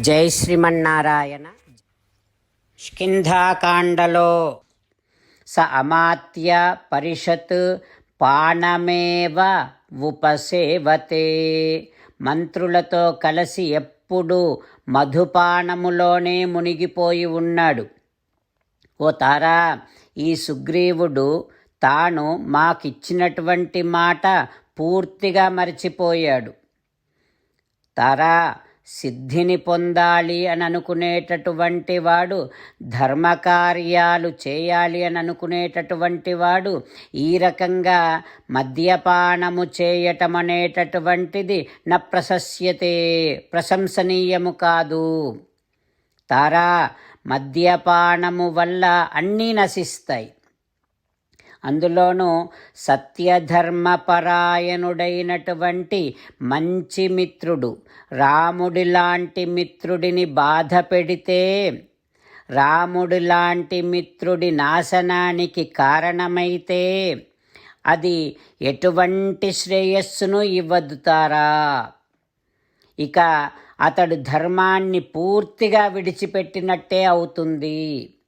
జై శ్రీమన్నారాయణ. స్కింధాకాండలో స అమాత్య పరిషత్ పాణమేవ ఉపసేవతే. మంత్రులతో కలిసి ఎప్పుడు మధుపానములోనే మునిగిపోయి ఉన్నాడు. ఓ తారా ఈ సుగ్రీవుడు తాను మాకిచ్చినటువంటి మాట పూర్తిగా మర్చిపోయాడు. తారా సిద్ధిని పొందాలి అని అనుకునేటటువంటి వాడు ధర్మకార్యాలు చేయాలి అని అనుకునేటటువంటి వాడు ఈ రకంగా మద్యపానము చేయటం అనేటటువంటిది న ప్రశస్యతే ప్రశంసనీయము కాదు. తారా మద్యపానము వల్ల అన్నీ నశిస్తాయి. అందులోనూ సత్యధర్మపరాయణుడైనటువంటి మంచి మిత్రుడు రాముడి లాంటి మిత్రుడిని బాధ పెడితే రాముడి లాంటి మిత్రుడి నాశనానికి కారణమైతే అది ఎటువంటి శ్రేయస్సును ఇవ్వదుతారా ఇక అతడు ధర్మాన్ని పూర్తిగా విడిచిపెట్టినట్టే అవుతుంది.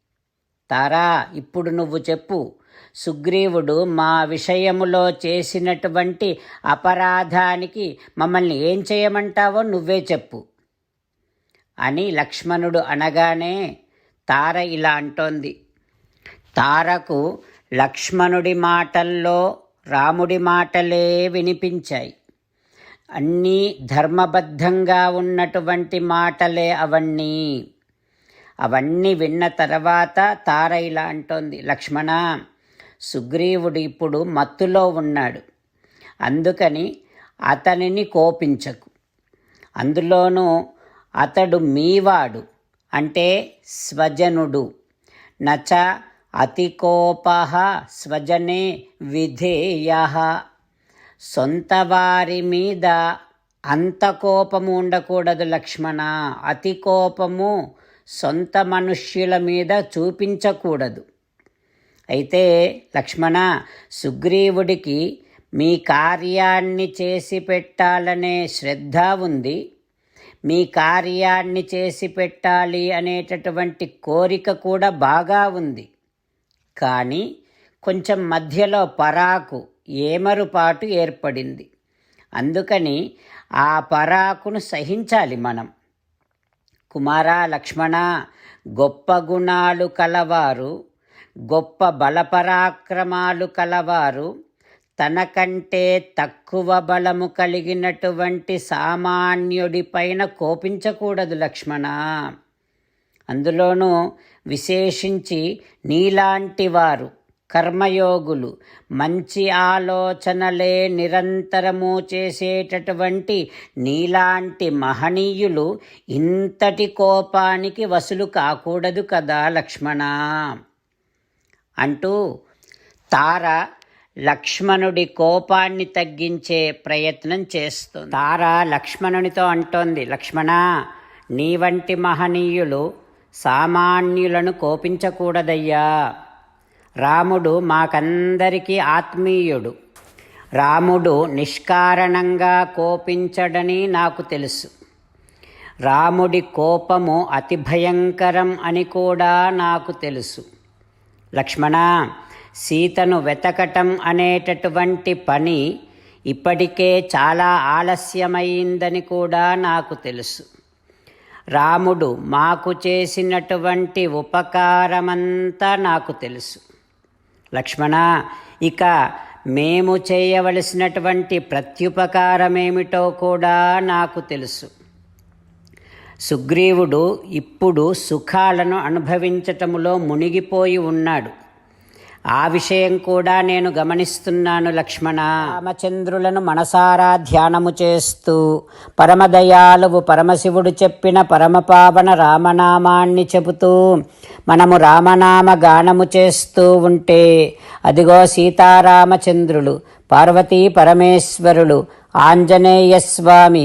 తారా ఇప్పుడు నువ్వు చెప్పు. సుగ్రీవుడు మా విషయములో చేసినటువంటి అపరాధానికి మమ్మల్ని ఏం చేయమంటావో నువ్వే చెప్పు. అని లక్ష్మణుడు అనగానే తార ఇలా అంటోంది. తారకు లక్ష్మణుడి మాటల్లో రాముడి మాటలే వినిపించాయి. అన్నీ ధర్మబద్ధంగా ఉన్నటువంటి మాటలే అవన్నీ. అవన్నీ విన్న తర్వాత తార ఇలా అంటోంది లక్ష్మణ సుగ్రీవుడు ఇప్పుడు మత్తులో ఉన్నాడు. అందుకని అతనిని కోపించకు. అందులోనూ అతడు మీవాడు అంటే స్వజనుడు. నచ అతికోప స్వజనే విధేయ. సొంత వారి మీద అంత కోపము ఉండకూడదు లక్ష్మణ. అతి కోపము సొంత మనుష్యుల మీద చూపించకూడదు. అయితే లక్ష్మణ సుగ్రీవుడికి మీ కార్యాన్ని చేసి పెట్టాలనే శ్రద్ధ ఉంది. మీ కార్యాన్ని చేసి పెట్టాలి అనేటటువంటి కోరిక కూడా బాగా ఉంది. కానీ కొంచెం మధ్యలో పరాకు ఏమరుపాటు ఏర్పడింది. అందుకని ఆ పరాకును సహించాలి మనం. కుమార లక్ష్మణ గొప్ప గుణాలు కలవారు గొప్ప బలపరాక్రమాలు కలవారు తనకంటే తక్కువ బలము కలిగినటువంటి సామాన్యుడిపైన కోపించకూడదు లక్ష్మణ. అందులోనూ విశేషించి నీలాంటి వారు కర్మయోగులు. మంచి ఆలోచనలే నిరంతరము చేసేటటువంటి నీలాంటి మహనీయులు ఇంతటి కోపానికి వసులు కాకూడదు కదా లక్ష్మణ. అంటూ తార లక్ష్మణుడి కోపాన్ని తగ్గించే ప్రయత్నం చేస్తుంది. తార లక్ష్మణునితో అంటోంది లక్ష్మణ నీ వంటి మహనీయులు సామాన్యులను కోపించకూడదయ్యా. రాముడు మాకందరికీ ఆత్మీయుడు. రాముడు నిష్కారణంగా కోపించడని నాకు తెలుసు. రాముడి కోపము అతి భయంకరం అని కూడా నాకు తెలుసు. లక్ష్మణ సీతను వెతకటం అనేటటువంటి పని ఇప్పటికే చాలా ఆలస్యమైందని కూడా నాకు తెలుసు. రాముడు మాకు చేసినటువంటి ఉపకారమంతా నాకు తెలుసు. లక్ష్మణ ఇక మేము చేయవలసినటువంటి ప్రత్యుపకారమేమిటో కూడా నాకు తెలుసు. సుగ్రీవుడు ఇప్పుడు సుఖాలను అనుభవించటములో మునిగిపోయి ఉన్నాడు. ఆ విషయం కూడా నేను గమనిస్తున్నాను లక్ష్మణ. రామచంద్రులను మనసారా ధ్యానము చేస్తూ పరమదయాలువు పరమశివుడు చెప్పిన పరమపావన రామనామాన్ని చెబుతూ మనము రామనామ గానము చేస్తూ ఉంటే అదిగో సీతారామచంద్రులు పార్వతీ పరమేశ్వరులు ఆంజనేయ స్వామి